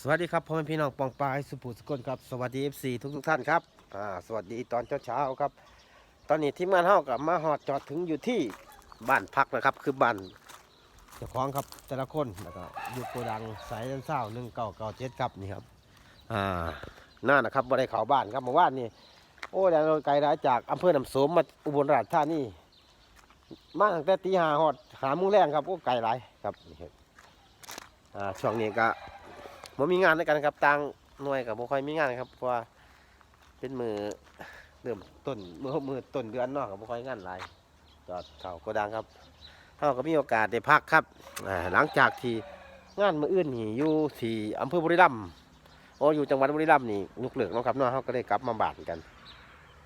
สวัสดีครับพ่อแม่พี่น้องปองปายสุภูสกลครับสวัสดี FC ทุกทุกท่านครับอ่าสวัสดีตอนเช้าๆครับ ตอนนี้ทีมงานเฮากับมาหอดจอดถึงอยู่ที่บ้านพักนะครับ คือบ้านเจ้าของครับแต่ละคนแล้วก็อยู่โกดังสายเดินเศร้าหนึ่งเก้าเก้าเจ็ดครับนี่ครับอ่าน่านะครับบ่ได้เขาบ้านครับเมื่อวานนี่โอ้แดนไกลได้จากอำเภอหนำโสมมาอุบลราชธานีมาตั้งแต่ตีห้าหอดหามุงแรงครับโอ้ไกลหลายครับนี่ครับอ่าช่วงนี้ก็ บ่มีงานด้วยกันครับต่างหน่วยกับบ่ค่อยมีงานครับเพราะว่าเป็นมือเริ่มต้นมือมือต้นเดือนเนาะกับบ่ค่อยงานหลายจอดเข่าโกดังครับเฮาก็มีโอกาสได้พักครับหลังจากที่งานมืออื่นนี่อยู่ที่อำเภอบุรีรัมย์โอ้อยู่จังหวัดบุรีรัมย์นี่นุกเหลือกนะครับเนาะเฮาก็ได้กลับมาบ้านกัน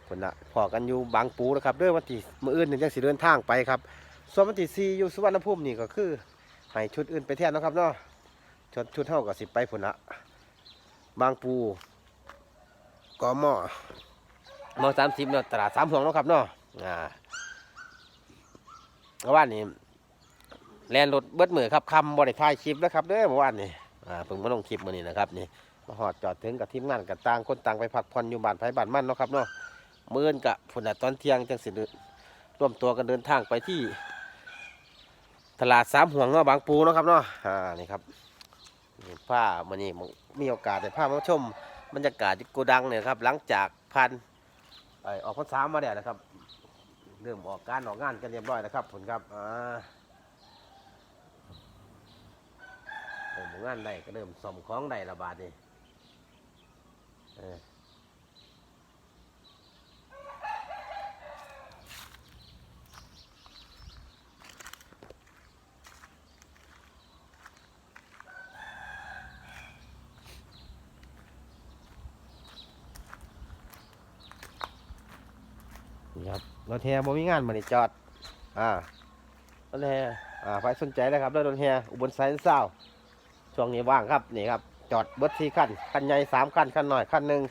คนละพอกันอยู่บางปูนะครับด้อวันที่มืออื่นนี่จังสิเดินทางไปครับส่วนวันที่4อยู่สุวรรณภูมินี่ก็คือให้ชุดอื่นไปแทนนะครับเนาะ ชุดชุดเท่ากับสิบไปพุนละบางปูกอหม้อหม้อสามสิบเนาะตลาดสามห่วงเนาะครับเนาะอ่าเมื่อวานนี้แลนรถเบิดมือครับคำบริทายคลิปแล้วครับเด้อเมื่อวานนี้อ่าเพิ่งมาลงคลิปมานี่นะครับนี่มาหอดจอดถึงกับทีมงานกับต่างคนต่างไปพักผ่อนอยู่บ้านไผ่บ้านมั่นเนาะครับเนาะเมื่อนกับพุนะตอนเที่ยงจังสิเดินร่วมตัวกันเดินทางไปที่ ตลาดสามห่วงเนาะบางปูเนาะครับเนาะอ่านี่ครับ ผ้ามันนี่มีโอกาสแต่ผ้ามาชมบรรยากาศที่โกดังเนี่ยครับ หลังจากพันไอออกพรรษามาแล้วนะครับ เริ่มออกการออกงานกันเรียบร้อยแล้วครับผลครับอ่าเริ่มงานได้ก็เริ่มสมของได้ระบาดนี่ รถแฮบ่มีงานมานี่จอด อ่ารถแฮอ่าใครสนใจนะครับรถแฮอุบลไซน์เศร้าช่วงนี้ว่างครับนี่ครับ จอดเบิดสี่คันคันใหญ่สามคันคันหน่อยคันหนึ่ง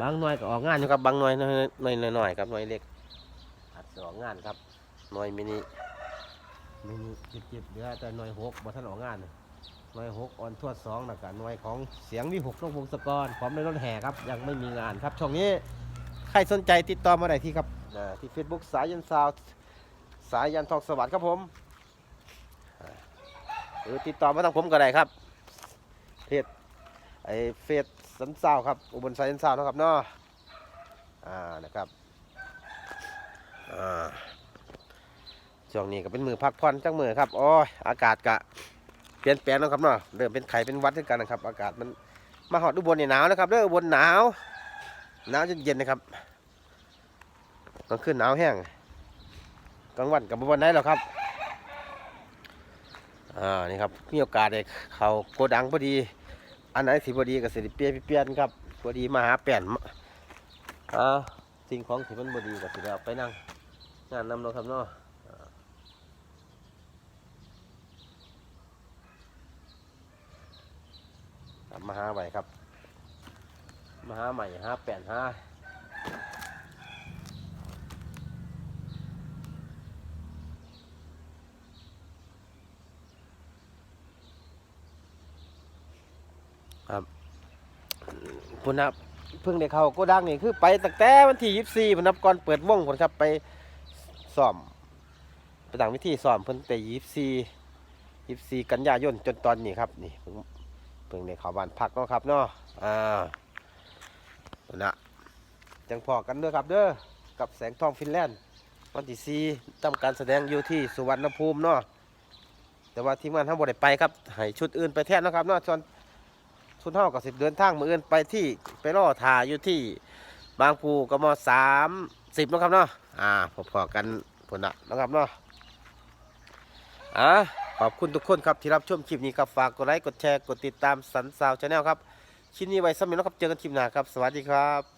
บางหน่วยก็ออกงานอยู่ครับบางหน่อยหน่อยหน่อยครับหน่วยเล็กอาจจะออกงานครับหน่วยมินิมินิเจิบๆเหลือแต่หน่วยหกบ่ท่านออกงาน หน่วยหกออนทวดสองนะกันหน่วยของเสียงวิหกต้องวงศกรพร้อมในรถแห่ครับ ยังไม่มีงานครับ ช่องนี้ ใครสนใจติดต่อมาได้ที่ครับที่ Facebook สายยันซาวสายยันทองสวัสดิ์ครับผมหรือติดต่อมาทางผมก็ได้ครับเพจไอเฟซสันซาวครับอุบลสายยันซาวนะครับเนาะอ่านะครับอ่าช่วงนี้ก็เป็นมือพักผ่อนจังมือครับโอ้ยอากาศกะ เปลี่ยนแปลงแล้วครับเนาะเริ่มเป็นไข่เป็นวัดด้วยกันนะครับ อากาศมันมาหอดอุบลนี่ยหนาวนะครับเด้ออุบลหนาวหนาวจนเย็นนะครับกลางคืนหนาวแห้งกลางวันกับวันไหนหรอครับอ่านี่ครับมีโอกาสได้เขาโกดังพอดี อันไหนสิพอดีก็สิได้เปียเปียนครับพอดีมาหาแป่นอ่าสิ่งของที่มันพอดีก็สิได้เอาไปนั่งงานนำเนาครับเนาะ ครับ มาหาใหม่ครับ มาหาใหม่ห้าแปดห้าครับพุ่นนับเพิ่งได้เข้าก็ดังนี่คือไปตั้งแต่วันที่ยี่สี่พุ่นนับก่อนเปิดวงพุ่นครับไปซ้อมไปต่างวิธีซ้อมเพิ่นแต่ยี่สี่ยี่สี่กันยายนจนตอนนี้ครับนี่ เพิ่งในเขาบ้านพักเนาะครับเนาะอ่านะจังพอกันเด้อครับเด้อกับแสงทองฟินแลนด์วันที่สี่ทำการแสดงอยู่ที่สุวรรณภูมิเนาะแต่ว่าทีมงานทั้งหมดได้ไปครับให้ชุดอื่นไปแทนนะครับเนาะส่วนชุดเท่ากับสิบเดินทางมืออื่นไปที่ไปรอถ่ายอยู่ที่บางปูกมสามสิบนะครับเนาะอ่าพอๆกันผลนะนะครับเนาะอ่า ขอบคุณทุกคนครับที่รับชมคลิปนี้ครับฝากกดไลค์กดแชร์กดติดตามสันสาวชาแนลครับคลิปนี้ไว้สำหรับนะครับเจอกันคลิปหน้าครับ สวัสดีครับ